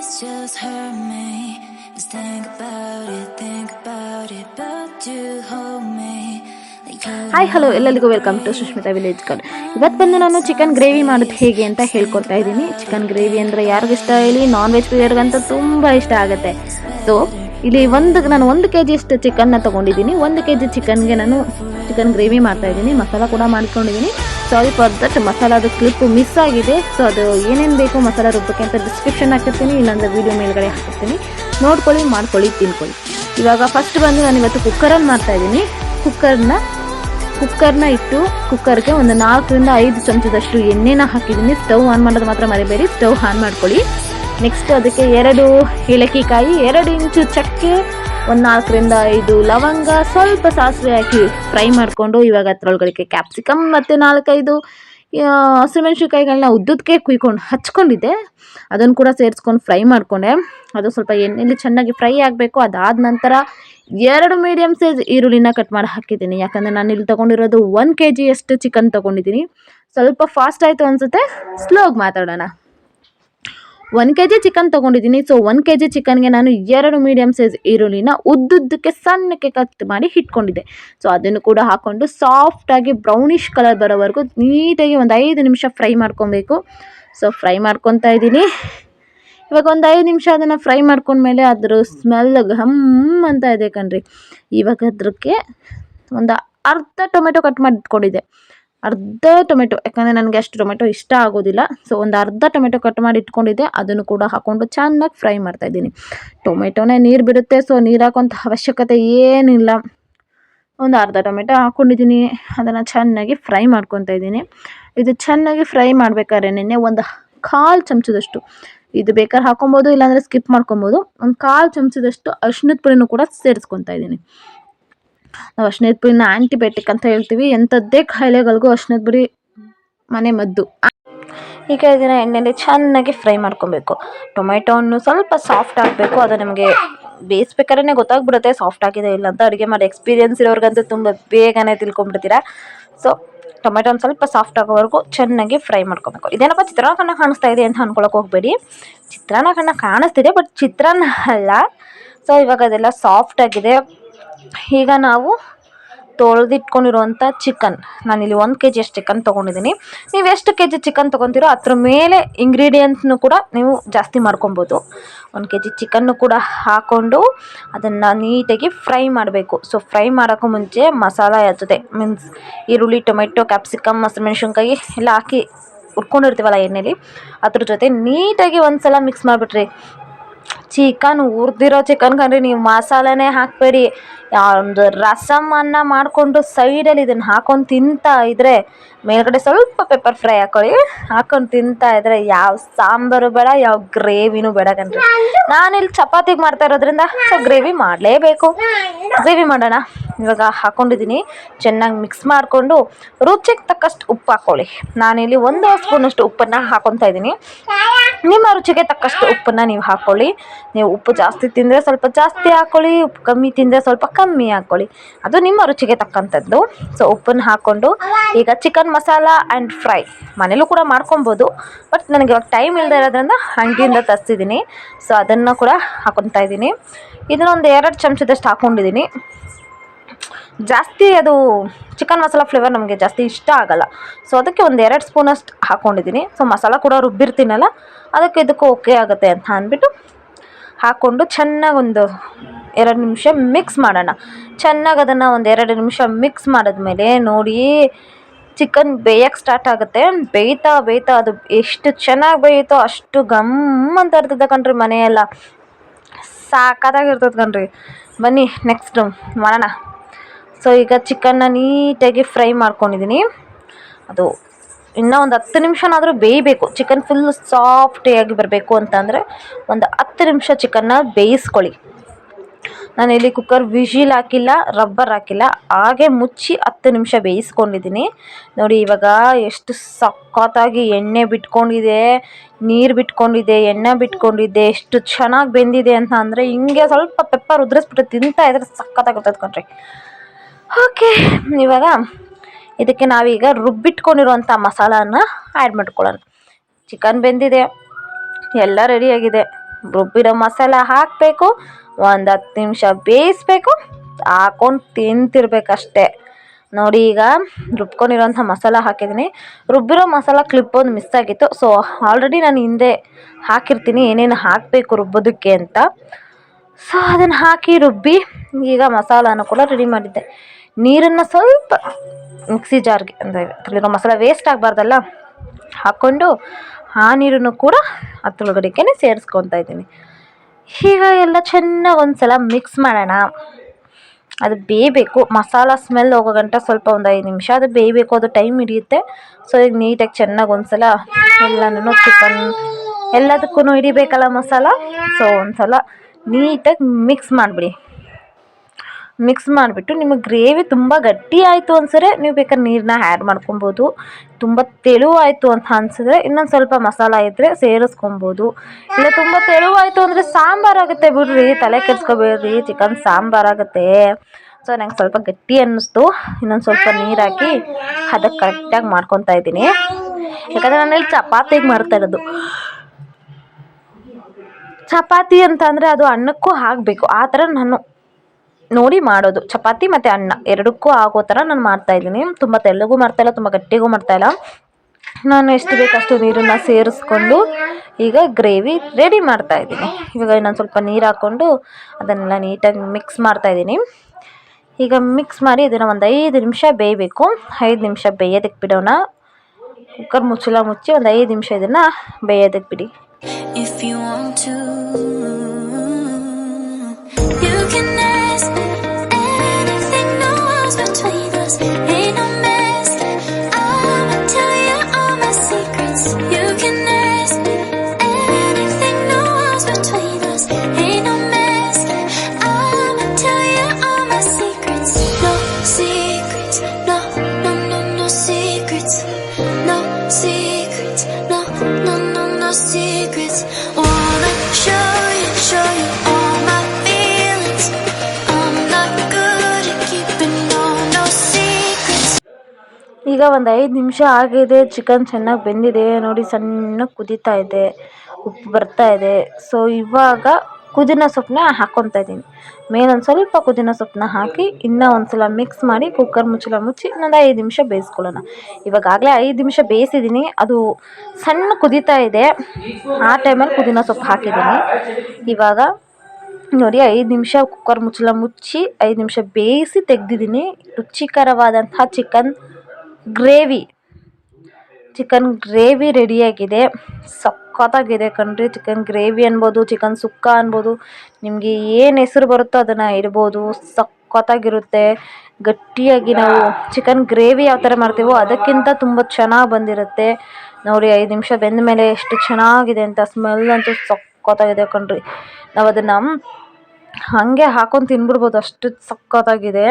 this just hurt me. Just think about it, think about it, but you hold me. Hi hello ಎಲ್ಲರಿಗೂ welcome to Sushmita village ಕೌಲ್ ಇವತ್ತು ಬಂದು ನಾನು chicken gravy ಮಾಡೋದು ಹೇಗೆ ಅಂತ ಹೇಳ್ಕೊಡ್ತಾ ಇದ್ದೀನಿ. ಚಿಕನ್ ಗ್ರೇವಿ ಅಂದರೆ ಯಾರಿಗೂ ಇಷ್ಟ ಹೇಳಿ ನಾನ್ ವೆಜ್ ಪ್ರಿಯರ್ಗಂತೂ ತುಂಬ ಇಷ್ಟ ಆಗುತ್ತೆ. ಸೊ ಇಲ್ಲಿ ಒಂದು ನಾನು ಒಂದು ಕೆ ಜಿಯಷ್ಟು ಚಿಕನ್ನ ತೊಗೊಂಡಿದ್ದೀನಿ. ಒಂದು ಕೆ ಜಿ ಚಿಕನ್ಗೆ ನಾನು ಚಿಕನ್ ಗ್ರೇವಿ ಮಾಡ್ತಾ ಇದ್ದೀನಿ. ಮಸಾಲ ಕೂಡ ಮಾಡ್ಕೊಂಡಿದ್ದೀನಿ. ಸಾರಿ ಫಾರ್ ದಟ್ ಮಸಾಲಾದ ಕ್ಲಿಪ್ ಮಿಸ್ ಆಗಿದೆ. ಸೊ ಅದು ಏನೇನು ಬೇಕು ಮಸಾಲ ರುಬ್ಬಕ್ಕೆ ಅಂತ ಡಿಸ್ಕ್ರಿಪ್ಷನ್ ಹಾಕಿರ್ತೀನಿ ಇನ್ನೊಂದು ವೀಡಿಯೋ ಮೇಲ್ಗಡೆ ಹಾಕಿರ್ತೀನಿ. ನೋಡ್ಕೊಳ್ಳಿ, ಮಾಡ್ಕೊಳ್ಳಿ, ತಿನ್ಕೊಳ್ಳಿ. ಇವಾಗ ಫಸ್ಟ್ ಬಂದು ನಾನು ಇವತ್ತು ಕುಕ್ಕರಲ್ಲಿ ಮಾಡ್ತಾ ಇದ್ದೀನಿ. ಕುಕ್ಕರ್ನ ಕುಕ್ಕರ್ನ ಇಟ್ಟು ಕುಕ್ಕರ್ಗೆ ಒಂದು ನಾಲ್ಕರಿಂದ ಐದು ಚಮಚದಷ್ಟು ಎಣ್ಣೆನ ಹಾಕಿದ್ದೀನಿ. ಸ್ಟವ್ ಆನ್ ಮಾಡೋದು ಮಾತ್ರ ಮರಿಬೇಡಿ ಸ್ಟವ್ ಆನ್ ಮಾಡ್ಕೊಳ್ಳಿ. ನೆಕ್ಸ್ಟ್ ಅದಕ್ಕೆ ಎರಡು ಏಲಕ್ಕಿಕಾಯಿ ಎರಡು ಇಂಚು ಚಕ್ಕೆ ಒಂದು ನಾಲ್ಕರಿಂದ ಐದು ಲವಂಗ ಸ್ವಲ್ಪ ಸಾಸಿವೆ ಹಾಕಿ ಫ್ರೈ ಮಾಡಿಕೊಂಡು ಇವಾಗ ಅದರೊಳಗಡೆ ಕ್ಯಾಪ್ಸಿಕಮ್ ಮತ್ತು ನಾಲ್ಕೈದು ಹಸಿಮೆಣ್ಸಿನ್ಕಾಯಿಗಳನ್ನ ಉದ್ದಕ್ಕೆ ಕುಯ್ಕೊಂಡು ಹಚ್ಕೊಂಡಿದ್ದೆ. ಅದನ್ನು ಕೂಡ ಸೇರಿಸ್ಕೊಂಡು ಫ್ರೈ ಮಾಡಿಕೊಂಡೆ. ಅದು ಸ್ವಲ್ಪ ಎಣ್ಣೆಲಿ ಚೆನ್ನಾಗಿ ಫ್ರೈ ಆಗಬೇಕು. ಅದಾದ ನಂತರ ಎರಡು ಮೀಡಿಯಮ್ ಸೈಜ್ ಈರುಳ್ಳಿನ ಕಟ್ ಮಾಡಿ ಹಾಕಿದ್ದೀನಿ. ಯಾಕಂದರೆ ನಾನು ಇಲ್ಲಿ ತೊಗೊಂಡಿರೋದು ಒನ್ ಕೆ ಜಿಯಷ್ಟು ಚಿಕನ್ ತೊಗೊಂಡಿದ್ದೀನಿ. ಸ್ವಲ್ಪ ಫಾಸ್ಟ್ ಆಯಿತು ಅನಿಸುತ್ತೆ. ಸ್ಲೋಗಿ ಮಾತಾಡೋಣ. ಒನ್ ಕೆ ಜಿ ಚಿಕನ್ ತೊಗೊಂಡಿದ್ದೀನಿ. ಸೊ ಒನ್ ಕೆ ಜಿ ಚಿಕನ್ಗೆ ನಾನು ಎರಡು ಮೀಡಿಯಮ್ ಸೈಜ್ ಈರುಳ್ಳಿನ ಉದ್ದುದ್ದಕ್ಕೆ ಸಣ್ಣಕ್ಕೆ ಕಟ್ ಮಾಡಿ ಇಟ್ಕೊಂಡಿದ್ದೆ ಸೊ ಅದನ್ನು ಕೂಡ ಹಾಕ್ಕೊಂಡು ಸಾಫ್ಟಾಗಿ ಬ್ರೌನಿಷ್ ಕಲರ್ ಬರೋವರೆಗೂ ನೀಟಾಗಿ ಒಂದು ಐದು ನಿಮಿಷ ಫ್ರೈ ಮಾಡ್ಕೊಬೇಕು. ಸೊ ಫ್ರೈ ಮಾಡ್ಕೊತಾ ಇದ್ದೀನಿ. ಇವಾಗ ಒಂದು ಐದು ನಿಮಿಷ ಅದನ್ನು ಫ್ರೈ ಮಾಡ್ಕೊಂಡ್ಮೇಲೆ ಅದ್ರ ಸ್ಮೆಲ್ ಘಮ್ ಅಂತ ಇದೆ ಕಣ್ರಿ. ಇವಾಗ ಅದಕ್ಕೆ ಒಂದು ಅರ್ಧ ಟೊಮೆಟೊ ಕಟ್ ಮಾಡಿ ಇಟ್ಕೊಂಡಿದ್ದೆ ಅರ್ಧ ಟೊಮೆಟೊ, ಯಾಕಂದರೆ ನನಗೆ ಅಷ್ಟು ಟೊಮೆಟೊ ಇಷ್ಟ ಆಗೋದಿಲ್ಲ. ಸೊ ಒಂದು ಅರ್ಧ ಟೊಮೆಟೊ ಕಟ್ ಮಾಡಿ ಇಟ್ಕೊಂಡಿದ್ದೆ. ಅದನ್ನು ಕೂಡ ಹಾಕ್ಕೊಂಡು ಚೆನ್ನಾಗಿ ಫ್ರೈ ಮಾಡ್ತಾ ಇದ್ದೀನಿ. ಟೊಮೆಟೊನೇ ನೀರು ಬಿಡುತ್ತೆ ಸೊ ನೀರು ಹಾಕೋಂಥ ಅವಶ್ಯಕತೆ ಏನಿಲ್ಲ. ಒಂದು ಅರ್ಧ ಟೊಮೆಟೊ ಹಾಕ್ಕೊಂಡಿದ್ದೀನಿ ಅದನ್ನು ಚೆನ್ನಾಗಿ ಫ್ರೈ ಮಾಡ್ಕೊತಾ ಇದ್ದೀನಿ. ಇದು ಚೆನ್ನಾಗಿ ಫ್ರೈ ಮಾಡ್ಬೇಕಾದ್ರೆ ನೆನ್ನೆ ಒಂದು ಕಾಲು ಚಮಚದಷ್ಟು ಇದು ಬೇಕಾದ್ರೆ ಹಾಕೊಬೋದು, ಇಲ್ಲಾಂದರೆ ಸ್ಕಿಪ್ ಮಾಡ್ಕೊಬೋದು. ಒಂದು ಕಾಲು ಚಮಚದಷ್ಟು ಅರ್ಶಿನದ ಪುಡಿನೂ ಕೂಡ ಸೇರಿಸ್ಕೊತಾ ಇದ್ದೀನಿ. ನಾವು ಅಶ್ನೇದ್ ಪುರಿನ ಆ್ಯಂಟಿಬಯೋಟಿಕ್ ಅಂತ ಹೇಳ್ತೀವಿ. ಎಂಥದ್ದೇ ಕಾಯಿಲೆಗಳಿಗೂ ಅಶ್ನೇದ್ ಪುರಿ ಮನೆ ಮದ್ದು. ಈಗ ಇದನ್ನು ಎಣ್ಣೆಯಲ್ಲಿ ಚೆನ್ನಾಗಿ ಫ್ರೈ ಮಾಡ್ಕೊಬೇಕು. ಟೊಮೆಟೊವನ್ನು ಸ್ವಲ್ಪ ಸಾಫ್ಟ್ ಆಗಬೇಕು. ಅದು ನಮಗೆ ಬೇಯಿಸ್ಬೇಕಾದ್ರೆ ಗೊತ್ತಾಗ್ಬಿಡುತ್ತೆ. ಸಾಫ್ಟ್ ಆಗಿದೆ ಇಲ್ಲ ಅಂತ ಅಡುಗೆ ಮಾಡಿ ಎಕ್ಸ್ಪೀರಿಯೆನ್ಸ್ ಇರೋರ್ಗಂತೂ ತುಂಬ ಬೇಗನೆ ತಿಳ್ಕೊಂಬಿಡ್ತೀರಾ ಸೊ ಟೊಮೆಟೊ ಒಂದು ಸ್ವಲ್ಪ ಸಾಫ್ಟ್ ಆಗೋವರೆಗೂ ಚೆನ್ನಾಗಿ ಫ್ರೈ ಮಾಡ್ಕೊಬೇಕು. ಇದೇನಪ್ಪ, ಚಿತ್ರಾನ್ನ ಕಾಣಿಸ್ತಾ ಇದೆ ಅಂತ ಅಂದ್ಕೊಳಕ್ಕೆ ಹೋಗಬೇಡಿ. ಚಿತ್ರಾನ್ನ ಕಣ್ಣ ಕಾಣಿಸ್ತಿದೆ ಬಟ್ ಚಿತ್ರಾನ್ನ ಅಲ್ಲ. ಸೊ ಇವಾಗ ಅದೆಲ್ಲ ಸಾಫ್ಟ್ ಆಗಿದೆ. ಈಗ ನಾವು ತೊಳೆದಿಟ್ಕೊಂಡಿರುವಂಥ ಚಿಕನ್ ನಾನಿಲ್ಲಿ ಒಂದು ಕೆ ಜಿಯಷ್ಟು ಚಿಕನ್ ತೊಗೊಂಡಿದ್ದೀನಿ. ನೀವು ಎಷ್ಟು ಕೆ ಜಿ ಚಿಕನ್ ತೊಗೊತೀರೋ ಅದ್ರ ಮೇಲೆ ಇಂಗ್ರೀಡಿಯೆಂಟ್ಸ್ನು ಕೂಡ ನೀವು ಜಾಸ್ತಿ ಮಾಡ್ಕೊಬೋದು. ಒಂದು ಕೆ ಜಿ ಚಿಕನ್ನು ಕೂಡ ಹಾಕ್ಕೊಂಡು ಅದನ್ನು ನೀಟಾಗಿ ಫ್ರೈ ಮಾಡಬೇಕು. ಸೊ ಫ್ರೈ ಮಾಡೋಕ್ಕೂ ಮುಂಚೆ ಮಸಾಲ ಇರ್ತದೆ ಮೀನ್ಸ್ ಈರುಳ್ಳಿ, ಟೊಮೆಟೊ, ಕ್ಯಾಪ್ಸಿಕಮ್ ಹಸಿಮೆಣ್ಸಿನ್ಕಾಯಿ ಎಲ್ಲ ಹಾಕಿ ಹುರ್ಕೊಂಡಿರ್ತೀವಲ್ಲ ಎಣ್ಣೆಲಿ, ಅದ್ರ ಜೊತೆ ನೀಟಾಗಿ ಒಂದು ಸಲ ಮಿಕ್ಸ್ ಮಾಡಿಬಿಟ್ರಿ. ಚಿಕನ್ ಹುರ್ದಿರೋ ಚಿಕನ್ ಕಂಡ್ರಿ ನೀವು ಮಸಾಲೆನೇ ಹಾಕಬೇಡಿ. ಒಂದು ರಸಮ್ ಅನ್ನ ಮಾಡಿಕೊಂಡು ಸೈಡಲ್ಲಿ ಇದನ್ನು ಹಾಕೊಂಡು ತಿಂತಾ ಇದ್ದರೆ ಮೇಲ್ಗಡೆ ಸ್ವಲ್ಪ ಪೆಪ್ಪರ್ ಫ್ರೈ ಹಾಕೊಳ್ಳಿ. ಹಾಕೊಂಡು ತಿಂತಾ ಇದ್ದರೆ ಯಾವ ಸಾಂಬಾರು ಬೇಡ, ಯಾವ ಗ್ರೇವಿನೂ ಬೇಡ ಕಣ್ರಿ. ನಾನಿಲ್ಲಿ ಚಪಾತಿಗೆ ಮಾಡ್ತಾ ಇರೋದ್ರಿಂದ ಸೊ ಗ್ರೇವಿ ಮಾಡಲೇಬೇಕು. ಗ್ರೇವಿ ಮಾಡೋಣ. ಇವಾಗ ಹಾಕ್ಕೊಂಡಿದ್ದೀನಿ ಚೆನ್ನಾಗಿ ಮಿಕ್ಸ್ ಮಾಡಿಕೊಂಡು ರುಚಿಗೆ ತಕ್ಕಷ್ಟು ಉಪ್ಪು ಹಾಕ್ಕೊಳ್ಳಿ ನಾನಿಲ್ಲಿ ಒಂದು ಸ್ಪೂನಷ್ಟು ಉಪ್ಪನ್ನು ಹಾಕೊತಾ ಇದ್ದೀನಿ. ನಿಮ್ಮ ರುಚಿಗೆ ತಕ್ಕಷ್ಟು ಉಪ್ಪನ್ನು ನೀವು ಹಾಕ್ಕೊಳ್ಳಿ ನೀವು ಉಪ್ಪು ಜಾಸ್ತಿ ತಿಂದರೆ ಸ್ವಲ್ಪ ಜಾಸ್ತಿ ಹಾಕ್ಕೊಳ್ಳಿ ಉಪ್ಪು ಕಮ್ಮಿ ತಿಂದರೆ ಸ್ವಲ್ಪ ಕಮ್ಮಿ ಹಾಕ್ಕೊಳ್ಳಿ ಅದು ನಿಮ್ಮ ರುಚಿಗೆ ತಕ್ಕಂಥದ್ದು. ಸೊ ಉಪ್ಪನ್ನು ಹಾಕ್ಕೊಂಡು ಈಗ ಚಿಕನ್ ಮಸಾಲ ಆ್ಯಂಡ್ ಫ್ರೈ ಮನೇಲೂ ಕೂಡ ಮಾಡ್ಕೊಬೋದು. ಬಟ್ ನನಗೆ ಇವಾಗ ಟೈಮ್ ಇಲ್ಲದೆ ಇರೋದ್ರಿಂದ ಅಂಗಡಿಯಿಂದ ತರಿಸಿದ್ದೀನಿ. ಸೊ ಅದನ್ನು ಕೂಡ ಹಾಕೊತಾ ಇದ್ದೀನಿ. ಇದನ್ನೊಂದು ಎರಡು ಚಮಚದಷ್ಟು ಹಾಕ್ಕೊಂಡಿದ್ದೀನಿ ಜಾಸ್ತಿ ಅದು ಚಿಕನ್ ಮಸಾಲ ಫ್ಲೇವರ್ ನಮಗೆ ಜಾಸ್ತಿ ಇಷ್ಟ ಆಗಲ್ಲ. ಸೊ ಅದಕ್ಕೆ ಒಂದು ಎರಡು ಸ್ಪೂನಷ್ಟು ಹಾಕ್ಕೊಂಡಿದ್ದೀನಿ ಸೊ ಮಸಾಲ ಕೂಡ ರುಬ್ಬಿರ್ತೀನಲ್ಲ, ಅದಕ್ಕೆ ಇದಕ್ಕೂ ಓಕೆ ಆಗುತ್ತೆ ಅಂತ ಅಂದ್ಬಿಟ್ಟು ಹಾಕ್ಕೊಂಡು ಚೆನ್ನಾಗಿ ಒಂದು ಎರಡು ನಿಮಿಷ ಮಿಕ್ಸ್ ಮಾಡೋಣ. ಚೆನ್ನಾಗಿ ಅದನ್ನು ಒಂದು ಎರಡು ನಿಮಿಷ ಮಿಕ್ಸ್ ಮಾಡಿದ್ಮೇಲೆ ನೋಡಿ ಚಿಕನ್ ಬೇಯಕ್ಕೆ ಸ್ಟಾರ್ಟ್ ಆಗುತ್ತೆ. ಬೇಯ್ತಾ ಬೇಯ್ತಾ ಅದು ಎಷ್ಟು ಚೆನ್ನಾಗಿ ಬೇಯುತ್ತೋ ಅಷ್ಟು ಗಮ್ ಅಂತ ಇರ್ತದೆ ಕಣ್ರಿ ಮನೆಯೆಲ್ಲ. ಸಾಕಾದಾಗಿರ್ತದೆ ಕಣ್ರಿ. ಬನ್ನಿ ನೆಕ್ಸ್ಟು ಮಾಡೋಣ. ಸೊ ಈಗ ಚಿಕನ್ನ ನೀಟಾಗಿ ಫ್ರೈ ಮಾಡ್ಕೊಂಡಿದ್ದೀನಿ ಅದು ಇನ್ನೂ ಒಂದು ಹತ್ತು ನಿಮಿಷನಾದರೂ ಬೇಯಬೇಕು. ಚಿಕನ್ ಫುಲ್ ಸಾಫ್ಟಿಯಾಗಿ ಬರಬೇಕು ಅಂತಂದರೆ ಒಂದು ಹತ್ತು ನಿಮಿಷ ಚಿಕನ್ನ ಬೇಯಿಸ್ಕೊಳ್ಳಿ. ನಾನಿಲ್ಲಿ ಕುಕ್ಕರ್ ವಿಜಿಲ್ ಹಾಕಿಲ್ಲ ರಬ್ಬರ್ ಹಾಕಿಲ್ಲ, ಹಾಗೆ ಮುಚ್ಚಿ ಹತ್ತು ನಿಮಿಷ ಬೇಯಿಸ್ಕೊಂಡಿದ್ದೀನಿ ನೋಡಿ ಇವಾಗ ಎಷ್ಟು ಸಕ್ಕತ್ತಾಗಿ ಎಣ್ಣೆ ಬಿಟ್ಕೊಂಡಿದೆ, ನೀರು ಬಿಟ್ಕೊಂಡಿದೆ, ಎಣ್ಣೆ ಬಿಟ್ಕೊಂಡಿದೆ, ಎಷ್ಟು ಚೆನ್ನಾಗಿ ಬೆಂದಿದೆ ಅಂತ ಅಂದರೆ ಹಿಂಗೆ ಸ್ವಲ್ಪ ಪೆಪ್ಪರ್ ಉದುರಿಸ್ಬಿಟ್ಟು ತಿಂತಾ ಇದ್ರೆ ಸಖತ್ತಾಗಿರ್ತದೆ ಕಣ್ರಿ. ಓಕೆ ಇವಾಗ ಇದಕ್ಕೆ ನಾವೀಗ ರುಬ್ಬಿಟ್ಕೊಂಡಿರುವಂಥ ಮಸಾಲಾನ ಆ್ಯಡ್ ಮಾಡ್ಕೊಳ್ಳೋಣ. ಚಿಕನ್ ಬೆಂದಿದೆ, ಎಲ್ಲ ರೆಡಿಯಾಗಿದೆ ರುಬ್ಬಿರೋ ಮಸಾಲ ಹಾಕಬೇಕು, ಒಂದು ಹತ್ತು ನಿಮಿಷ ಬೇಯಿಸ್ಬೇಕು, ಹಾಕೊಂಡು ತಿಂತಿರ್ಬೇಕಷ್ಟೇ. ನೋಡಿ ಈಗ ರುಬ್ಕೊಂಡಿರೋಂಥ ಮಸಾಲ ಹಾಕಿದ್ದೀನಿ. ರುಬ್ಬಿರೋ ಮಸಾಲ ಕ್ಲಿಪ್ ಒಂದು ಮಿಸ್ ಆಗಿತ್ತು. ಸೊ ಆಲ್ರೆಡಿ ನಾನು ಹಿಂದೆ ಹಾಕಿರ್ತೀನಿ, ಏನೇನು ಹಾಕಬೇಕು ರುಬ್ಬೋದಕ್ಕೆ ಅಂತ. ಸೊ ಅದನ್ನು ಹಾಕಿ ರುಬ್ಬಿ ಈಗ ಮಸಾಲಾನ ಕೂಡ ರೆಡಿ ಮಾಡಿದ್ದೆ. ನೀರನ್ನು ಸ್ವಲ್ಪ ಮಿಕ್ಸಿ ಜಾರ್ಗೆ ಅಂದರೆ ಅದರಲ್ಲಿರೋ ಮಸಾಲೆ ವೇಸ್ಟ್ ಆಗಬಾರ್ದಲ್ಲ, ಹಾಕ್ಕೊಂಡು ಆ ನೀರನ್ನು ಕೂಡ ಅದ್ರೊಳಗಡೆಗೆ ಸೇರಿಸ್ಕೊತಾ ಇದ್ದೀನಿ. ಈಗ ಎಲ್ಲ ಚೆನ್ನಾಗಿ ಒಂದು ಸಲ ಮಿಕ್ಸ್ ಮಾಡೋಣ. ಅದು ಬೇಯಬೇಕು. ಮಸಾಲ ಸ್ಮೆಲ್ ಹೋಗೋ ಗಂಟ ಸ್ವಲ್ಪ ಒಂದು ಐದು ನಿಮಿಷ, ಅದು ಬೇಯಬೇಕು, ಅದು ಟೈಮ್ ಹಿಡಿಯುತ್ತೆ. ಸೊ ಈಗ ನೀಟಾಗಿ ಚೆನ್ನಾಗಿ ಒಂದು ಸಲ ಎಲ್ಲನೂ ಚಿಕನ್ ಎಲ್ಲದಕ್ಕೂ ಹಿಡಿಬೇಕಲ್ಲ ಮಸಾಲ? ಸೊ ಒಂದು ಸಲ ನೀಟಾಗಿ ಮಿಕ್ಸ್ ಮಾಡಿಬಿಡಿ. ಮಿಕ್ಸ್ ಮಾಡಿಬಿಟ್ಟು ನಿಮಗೆ ಗ್ರೇವಿ ತುಂಬ ಗಟ್ಟಿ ಆಯಿತು ಅನ್ಸರೆ ನೀವು ಬೇಕಾದ್ರೆ ನೀರನ್ನ ಆ್ಯಡ್ ಮಾಡ್ಕೊಬೋದು. ತುಂಬ ತೆಳುವಾಯಿತು ಅಂತ ಅನ್ಸಿದ್ರೆ ಇನ್ನೊಂದು ಸ್ವಲ್ಪ ಮಸಾಲ ಇದ್ದರೆ ಸೇರಿಸ್ಕೊಬೋದು. ಇಲ್ಲ, ತುಂಬ ತೆಳುವಾಯಿತು ಅಂದರೆ ಸಾಂಬಾರಾಗುತ್ತೆ ಬಿಡ್ರಿ, ತಲೆ ಕೆಡ್ಸ್ಕೊಬೇಡ್ರಿ ಚಿಕನ್ ಸಾಂಬಾರಾಗುತ್ತೆ ಸೊ ನಂಗೆ ಸ್ವಲ್ಪ ಗಟ್ಟಿ ಅನ್ನಿಸ್ತು. ಇನ್ನೊಂದು ಸ್ವಲ್ಪ ನೀರು ಹಾಕಿ ಅದಕ್ಕೆ ಕರೆಕ್ಟಾಗಿ ಮಾಡ್ಕೊತಾ ಇದ್ದೀನಿ. ಯಾಕಂದರೆ ನಾನಲ್ಲಿ ಚಪಾತಿಗೆ ಮಾಡ್ತಾ ಇರೋದು. ಚಪಾತಿ ಅಂತ ಅಂದರೆ ಅದು ಅನ್ನಕ್ಕೂ ಹಾಕಬೇಕು. ಆ ಥರ ನಾನು ನೋಡಿ ಮಾಡೋದು. ಚಪಾತಿ ಮತ್ತು ಅನ್ನ ಎರಡಕ್ಕೂ ಆಗೋ ಥರ ನಾನು ಮಾಡ್ತಾಯಿದ್ದೀನಿ ತುಂಬ ತೆಳ್ಳಗೂ ಮಾಡ್ತಾಯಿಲ್ಲ ತುಂಬ ಗಟ್ಟಿಗೂ ಮಾಡ್ತಾಯಿಲ್ಲ ನಾನು ಎಷ್ಟು ಬೇಕಷ್ಟು ನೀರನ್ನು ಸೇರಿಸ್ಕೊಂಡು ಈಗ ಗ್ರೇವಿ ರೆಡಿ ಮಾಡ್ತಾಯಿದ್ದೀನಿ ಇವಾಗ ನಾನು ಸ್ವಲ್ಪ ನೀರು ಹಾಕ್ಕೊಂಡು ಅದನ್ನೆಲ್ಲ ನೀಟಾಗಿ ಮಿಕ್ಸ್ ಮಾಡ್ತಾಯಿದ್ದೀನಿ ಈಗ ಮಿಕ್ಸ್ ಮಾಡಿ ಇದನ್ನು ಒಂದು ಐದು ನಿಮಿಷ ಬೇಯಬೇಕು. ಐದು ನಿಮಿಷ ಬೇಯೋದಕ್ಕೆ ಬಿಡೋಣ. ಕುಕ್ಕರ್ ಮುಚ್ಚಲ ಮುಚ್ಚಿ ಒಂದು ಐದು ನಿಮಿಷ ಇದನ್ನು ಬೇಯೋದಕ್ಕೆ ಬಿಡಿ. ಇಫ್ ಯು ಈಗ ಒಂದು ಐದು ನಿಮಿಷ ಆಗಿದೆ ಚಿಕನ್ ಚೆನ್ನಾಗಿ ಬೆಂದಿದೆ ನೋಡಿ ಸಣ್ಣ ಕುದೀತಾ ಇದೆ ಉಪ್ಪು ಬರ್ತಾ ಇದೆ ಸೊ ಇವಾಗ ಪುದೀನ ಸೊಪ್ಪನ್ನ ಹಾಕ್ಕೊತಾ ಇದ್ದೀನಿ. ಮೇಲೊಂದು ಸ್ವಲ್ಪ ಪುದೀನ ಸೊಪ್ಪನ್ನ ಹಾಕಿ ಇನ್ನೂ ಒಂದು ಸಲ ಮಿಕ್ಸ್ ಮಾಡಿ ಕುಕ್ಕರ್ ಮುಚ್ಚಳ ಮುಚ್ಚಿ ಇನ್ನೊಂದು ಐದು ನಿಮಿಷ ಬೇಯಿಸ್ಕೊಳ್ಳೋಣ. ಇವಾಗಾಗಲೇ ಐದು ನಿಮಿಷ ಬೇಯಿಸಿದ್ದೀನಿ. ಅದು ಸಣ್ಣ ಕುದೀತಾ ಇದೆ. ಆ ಟೈಮಲ್ಲಿ ಪುದೀನ ಸೊಪ್ಪು ಹಾಕಿದ್ದೀನಿ. ಇವಾಗ ನೋಡಿ ಐದು ನಿಮಿಷ ಕುಕ್ಕರ್ ಮುಚ್ಚಳ ಮುಚ್ಚಿ ಐದು ನಿಮಿಷ ಬೇಯಿಸಿ ತೆಗೆದಿದ್ದೀನಿ. ರುಚಿಕರವಾದಂತಹ ಚಿಕನ್ ಗ್ರೇವಿ ಚಿಕನ್ ಗ್ರೇವಿ ರೆಡಿಯಾಗಿದೆ ಸಖತ್ತಾಗಿದೆ ಕಣ್ರಿ. ಚಿಕನ್ ಗ್ರೇವಿ ಅನ್ಬೋದು ಚಿಕನ್ ಸುಕ್ಕ ಅನ್ಬೋದು. ನಿಮಗೆ ಏನು ಹೆಸರು ಬರುತ್ತೋ ಅದನ್ನು ಇಡ್ಬೋದು. ಸಖತ್ತಾಗಿರುತ್ತೆ. ಗಟ್ಟಿಯಾಗಿ ನಾವು ಚಿಕನ್ ಗ್ರೇವಿ ಯಾವ ಥರ ಮಾಡ್ತೀವೋ ಅದಕ್ಕಿಂತ ತುಂಬ ಚೆನ್ನಾಗಿ ಬಂದಿರುತ್ತೆ. ನೋಡಿ, ಐದು ನಿಮಿಷ ಬೆಂದ ಮೇಲೆ ಎಷ್ಟು ಚೆನ್ನಾಗಿದೆ ಅಂತ ಸ್ಮೆಲ್ ಅಂತೂ ಸಖತ್ತಾಗಿದೆ ಕಣ್ರಿ. ನಾವು ಅದನ್ನು ಹಾಗೆ ಹಾಕೊಂಡು ತಿನ್ಬಿಡ್ಬೋದು. ಅಷ್ಟು ಸಖತ್ತಾಗಿದೆ.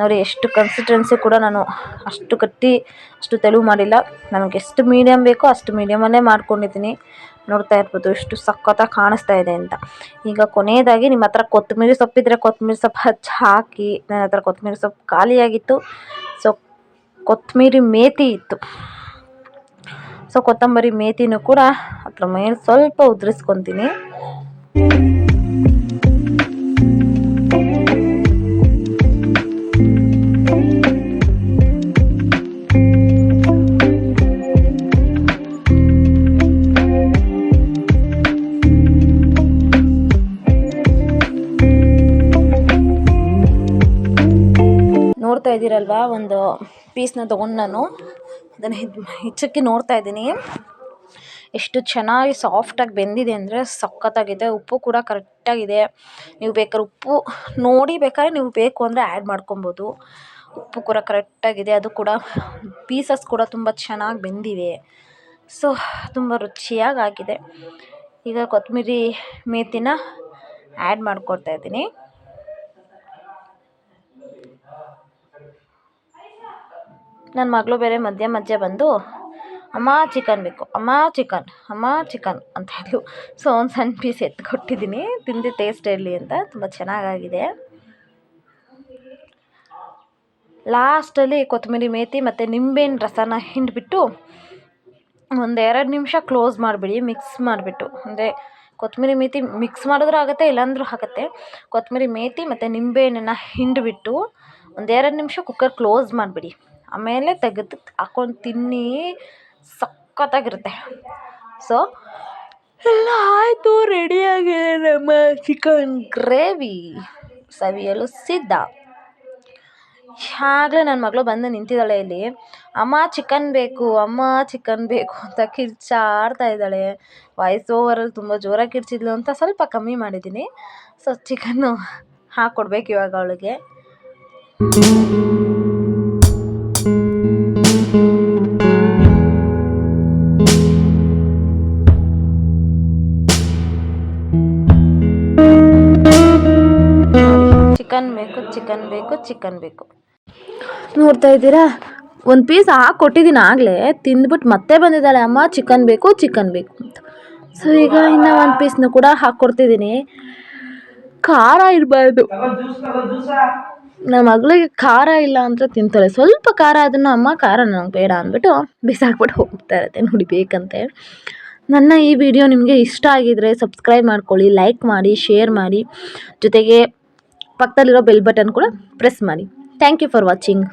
ನೋಡಿ, ಎಷ್ಟು ಕನ್ಸಿಸ್ಟೆನ್ಸಿ ಕೂಡ ನಾನು ಅಷ್ಟು ಕಟ್ಟಿ ಅಷ್ಟು ತೆಳು ಮಾಡಿಲ್ಲ. ನನಗೆ ಎಷ್ಟು ಮೀಡಿಯಮ್ ಬೇಕೋ ಅಷ್ಟು ಮೀಡಿಯಮಲ್ಲೇ ಮಾಡ್ಕೊಂಡಿದ್ದೀನಿ. ನೋಡ್ತಾ ಇರ್ಬೋದು, ಎಷ್ಟು ಸಖತ್ತಾಗಿ ಕಾಣಿಸ್ತಾ ಇದೆ ಅಂತ. ಈಗ ಕೊನೆಯದಾಗಿ ನಿಮ್ಮ ಹತ್ರ ಕೊತ್ತಂಬರಿ ಸೊಪ್ಪಿದ್ರೆ ಕೊತ್ತಂಬರಿ ಸೊಪ್ಪು ಹಚ್ಚಿ ಹಾಕಿ, ನನ್ನ ಹತ್ರ ಕೊತ್ತಂಬರಿ ಸೊಪ್ಪು ಖಾಲಿಯಾಗಿತ್ತು. ಸೊ ಕೊತ್ತಂಬರಿ ಮೇತಿ ಇತ್ತು. ಸೊ ಕೊತ್ತಂಬರಿ ಮೇತಿನೂ ಕೂಡ ಅದ್ರ ಮೇಲೆ ಸ್ವಲ್ಪ ಉದುರಿಸ್ಕೊತೀನಿ. ನೋಡ್ತಾ ಇದ್ದೀರಲ್ವಾ? ಒಂದು ಪೀಸ್ನ ತೊಗೊಂಡು ನಾನು. ಅದನ್ನು ಹೆಚ್ಚಕ್ಕೆ ನೋಡ್ತಾ ಇದ್ದೀನಿ. ಎಷ್ಟು ಚೆನ್ನಾಗಿ ಸಾಫ್ಟಾಗಿ ಬೆಂದಿದೆ ಅಂದರೆ ಸಖತ್ತಾಗಿದೆ. ಉಪ್ಪು ಕೂಡ ಕರೆಕ್ಟಾಗಿದೆ ನೀವು ಬೇಕಾದ್ರೆ ಉಪ್ಪು ನೋಡಿ ಬೇಕಾದ್ರೆ ನೀವು ಬೇಕು ಅಂದರೆ ಆ್ಯಡ್ ಮಾಡ್ಕೊಬೋದು. ಉಪ್ಪು ಕೂಡ ಕರೆಕ್ಟಾಗಿದೆ ಅದು ಕೂಡ ಪೀಸಸ್ ಕೂಡ ತುಂಬ ಚೆನ್ನಾಗಿ ಬೆಂದಿವೆ. ಸೊ ತುಂಬ ರುಚಿಯಾಗಿ ಆಗಿದೆ ಈಗ ಕೊತ್ತಂಬರಿ ಮೇಥಿನ ಆ್ಯಡ್ ಮಾಡ್ಕೊಡ್ತಾ ಇದ್ದೀನಿ. ನನ್ನ ಮಗಳು ಬೇರೆ ಮಧ್ಯ ಮಧ್ಯ ಬಂದು, ಅಮ್ಮ, ಚಿಕನ್ ಬೇಕು. ಅಮ್ಮ, ಚಿಕನ್. ಅಮ್ಮ, ಚಿಕನ್. ಅಂತ ಹೇಳಿದ್ಲು ಸೊ, ಒಂದು ಸಣ್ಣ ಪೀಸ್ ಎತ್ತು ಕೊಟ್ಟಿದ್ದೀನಿ. ತಿಂದು ಟೇಸ್ಟ್ ಇರಲಿ ಅಂತ. ತುಂಬ ಚೆನ್ನಾಗಾಗಿದೆ. ಲಾಸ್ಟಲ್ಲಿ ಕೊತ್ತಂಬರಿ ಮೇತಿ ಮತ್ತು ನಿಂಬೆಹಣ್ಣು ರಸನ ಹಿಂಡಿಬಿಟ್ಟು, ಒಂದು ಎರಡು ನಿಮಿಷ ಕ್ಲೋಸ್ ಮಾಡಿಬಿಡಿ ಮಿಕ್ಸ್ ಮಾಡಿಬಿಟ್ಟು. ಅಂದರೆ, ಕೊತ್ತಂಬರಿ ಮೇತಿ ಮಿಕ್ಸ್ ಮಾಡಿದ್ರೂ ಆಗುತ್ತೆ, ಇಲ್ಲಾಂದರೂ ಆಗುತ್ತೆ. ಕೊತ್ತಂಬರಿ ಮೇತಿ ಮತ್ತು ನಿಂಬೆಹಣ್ಣನ್ನ ಹಿಂಡಿಬಿಟ್ಟು ಒಂದೆರಡು ನಿಮಿಷ ಕುಕ್ಕರ್ ಕ್ಲೋಸ್ ಮಾಡಿಬಿಡಿ. ಆಮೇಲೆ ತೆಗೆದು ಹಾಕೊಂಡು ತಿನ್ನಿ. ಸಖತ್ತಾಗಿರುತ್ತೆ. ಸೊ ಎಲ್ಲ ಆಯಿತು ರೆಡಿಯಾಗಿದೆ ನಮ್ಮ ಚಿಕನ್ ಗ್ರೇವಿ ಸವಿಯಲು ಸಿದ್ಧ. ಆಗಲೇ ನನ್ನ ಮಗಳು ಬಂದು ನಿಂತಿದ್ದಾಳೆ ಇಲ್ಲಿ. ಅಮ್ಮ ಚಿಕನ್ ಬೇಕು, ಅಮ್ಮ ಚಿಕನ್ ಬೇಕು ಅಂತ ಕಿರ್ಚಾಡ್ತಾ ಇದ್ದಾಳೆ. ವಾಯ್ಸ್ ಓವರಲ್ಲಿ ತುಂಬ ಜೋರಾಗಿ ಕಿರ್ಚಿದ್ಲು ಅಂತ ಸ್ವಲ್ಪ ಕಮ್ಮಿ ಮಾಡಿದ್ದೀನಿ. ಸೊ ಚಿಕನ್ನು ಹಾಕ್ಕೊಡ್ಬೇಕು ಇವಾಗ ಅವಳಿಗೆ. ಚಿಕನ್ ಬೇಕು ಚಿಕನ್ ಬೇಕು ಚಿಕನ್ ಬೇಕು. ನೋಡ್ತಾ ಇದ್ದೀರಾ? ಒಂದು ಪೀಸ್ ಹಾಕಿ ಕೊಟ್ಟಿದ್ದೀನಿ ಆಗಲೇ ತಿಂದ್ಬಿಟ್ಟು ಮತ್ತೆ ಬಂದಿದ್ದಾಳೆ ಅಮ್ಮ ಚಿಕನ್ ಬೇಕು ಚಿಕನ್ ಬೇಕು ಅಂತ. ಸೊ ಈಗ ಇನ್ನು ಒಂದು ಪೀಸ್ನ ಕೂಡ ಹಾಕ್ಕೊಡ್ತಿದ್ದೀನಿ ಖಾರ ಇರಬಾರ್ದು. ನಮ್ಮ ಮಗಳಿಗೆ ಖಾರ ಇಲ್ಲ ಅಂದರೆ ತಿಂತಾಳೆ ಸ್ವಲ್ಪ ಖಾರ ಅದನ್ನು ಅಮ್ಮ ಖಾರ ನನಗೆ ಬೇಡ ಅಂದ್ಬಿಟ್ಟು ಬಿಸಾಕ್ಬಿಟ್ಟು ಹೋಗ್ತಾ ಇರುತ್ತೆ. ನೋಡಿ, ಬೇಕಂತೆ. ನನ್ನ ಈ ವಿಡಿಯೋ ನಿಮಗೆ ಇಷ್ಟ ಆಗಿದರೆ ಸಬ್ಸ್ಕ್ರೈಬ್ ಮಾಡ್ಕೊಳ್ಳಿ ಲೈಕ್ ಮಾಡಿ ಶೇರ್ ಮಾಡಿ. ಜೊತೆಗೆ ಪಕ್ಕದಲ್ಲಿರೋ ಬೆಲ್ ಬಟನ್ ಕೂಡ ಪ್ರೆಸ್ ಮಾಡಿ. Thank you for watching